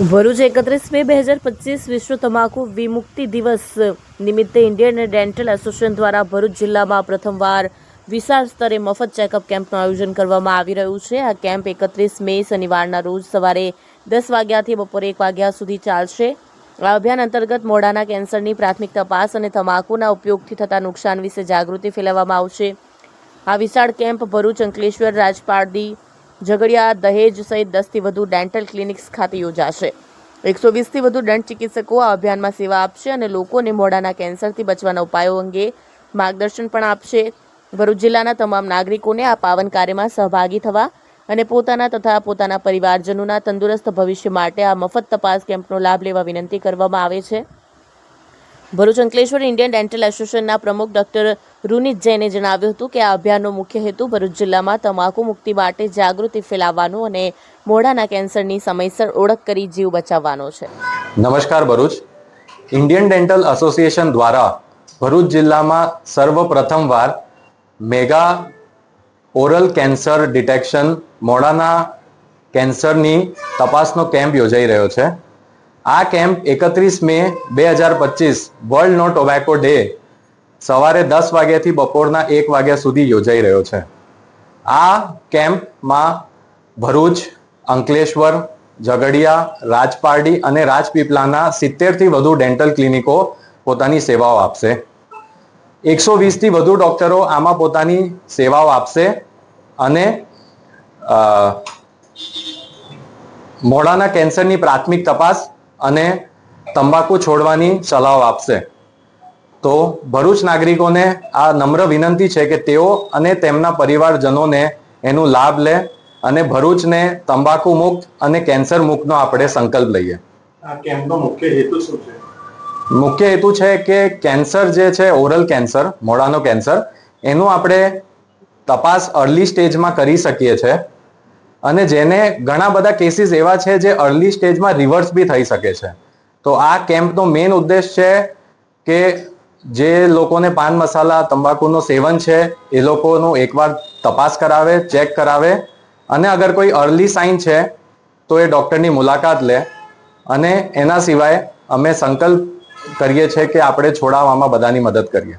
ભરૂચ એકત્રીસ મે બે હજાર પચીસ વિશ્વ તમાકુ વિમુક્તિ દિવસ નિમિત્તે ઇન્ડિયન ડેન્ટલ એસોસિએશન દ્વારા ભરૂચ જિલ્લામાં પ્રથમવાર વિશાળ સ્તરે મફત ચેકઅપ કેમ્પનું આયોજન કરવામાં આવી રહ્યું છે. આ કેમ્પ એકત્રીસ મે શનિવારના રોજ સવારે દસ વાગ્યાથી બપોરે એક વાગ્યા સુધી ચાલશે. આ અભિયાન અંતર્ગત મોઢાના કેન્સરની પ્રાથમિક તપાસ અને તમાકુના ઉપયોગથી થતા નુકસાન વિશે જાગૃતિ ફેલાવવામાં આવશે. આ વિશાળ કેમ્પ ભરૂચ અંકલેશ્વર રાજપારડી ઝઘડિયા, દહેજ સહિત દસથી વધુ ડેન્ટલ ક્લિનિક્સ ખાતે યોજાશે. એકસો વીસથી વધુ દંત ચિકિત્સકો આ અભિયાનમાં સેવા આપશે અને લોકોને મોઢાના કેન્સરથી બચવાના ઉપાયો અંગે માર્ગદર્શન પણ આપશે. ભરૂચ જિલ્લાના તમામ નાગરિકોને આ પાવન કાર્યમાં સહભાગી થવા અને પોતાના તથા પોતાના પરિવારજનોના તંદુરસ્ત ભવિષ્ય માટે આ મફત તપાસ કેમ્પનો લાભ લેવા વિનંતી કરવામાં આવે છે. ભરૂચ અંકલેશ્વર ઇન્ડિયન ડેન્ટલ એસોસિએશનના પ્રમુખ ડોક્ટર રૂનિત જૈને જણાવ્યું હતું કે આ અભિયાનનો મુખ્ય હેતુ ભરૂચ જિલ્લામાં તમાકુ મુક્તિ માટે જાગૃતિ ફેલાવવાનો અને મોઢાના કેન્સરની સમયસર ઓળખ કરી જીવ બચાવવાનો છે. નમસ્કાર ભરૂચ. ઇન્ડિયન ડેન્ટલ એસોસિએશન દ્વારા ભરૂચ જિલ્લામાં સર્વપ્રથમવાર મેગા ઓરલ કેન્સર ડિટેક્શન મોઢાના કેન્સરની તપાસનો કેમ્પ યોજાઈ રહ્યો છે. આ કેમ્પ એકત્રીસ મે બે હજાર પચીસ વર્લ્ડ નો ટોબેકો ડે સવારે દસ વાગ્યાથી બપોરના એક વાગ્યા સુધી યોજાઈ રહ્યો છે. આ કેમ્પમાં ભરૂચ, અંકલેશ્વર, ઝઘડિયા, રાજપારડી અને રાજપીપળાના સિત્તેરથી વધુ ડેન્ટલ ક્લિનિકો પોતાની સેવાઓ આપશે. એકસો વીસથી વધુ ડોક્ટરો આમાં પોતાની સેવાઓ આપશે અને મોઢાના કેન્સરની પ્રાથમિક તપાસ અને તંબાકુ છોડવાની સલાહ આપશે. તો ભરૂચ નાગરિકોને આ નમ્ર વિનંતી છે કે તેઓ અને તેમના પરિવારજનોને એનું લાભ લે અને ભરૂચને તંબાકુ મુક્ત અને કેન્સર મુક્તનો આપણે સંકલ્પ લઈએ. કેમ્પનો મુખ્ય હેતુ શું છે? મુખ્ય હેતુ છે કે કેન્સર જે છે ઓરલ કેન્સર મોડાનો કેન્સર એનું આપણે તપાસ અર્લી સ્ટેજમાં કરી શકીએ છે. અને જેને ઘણા બધા કેસીસ એવા છે જે અર્લી સ્ટેજમાં રિવર્સ બી થઈ શકે છે. તો આ કેમ્પનો મેઇન ઉદ્દેશ છે કે જે લોકોને પાન મસાલા, તંબાકુનું સેવન છે, એ લોકોનું એકવાર તપાસ કરાવે, ચેક કરાવે. અને અગર કોઈ અર્લી સાઇન છે, તો એ ડૉક્ટરની મુલાકાત લે. અને એના સિવાય અમે સંકલ્પ કરીએ છીએ કે આપણે છોડાવવામાં બધાની મદદ કરીએ.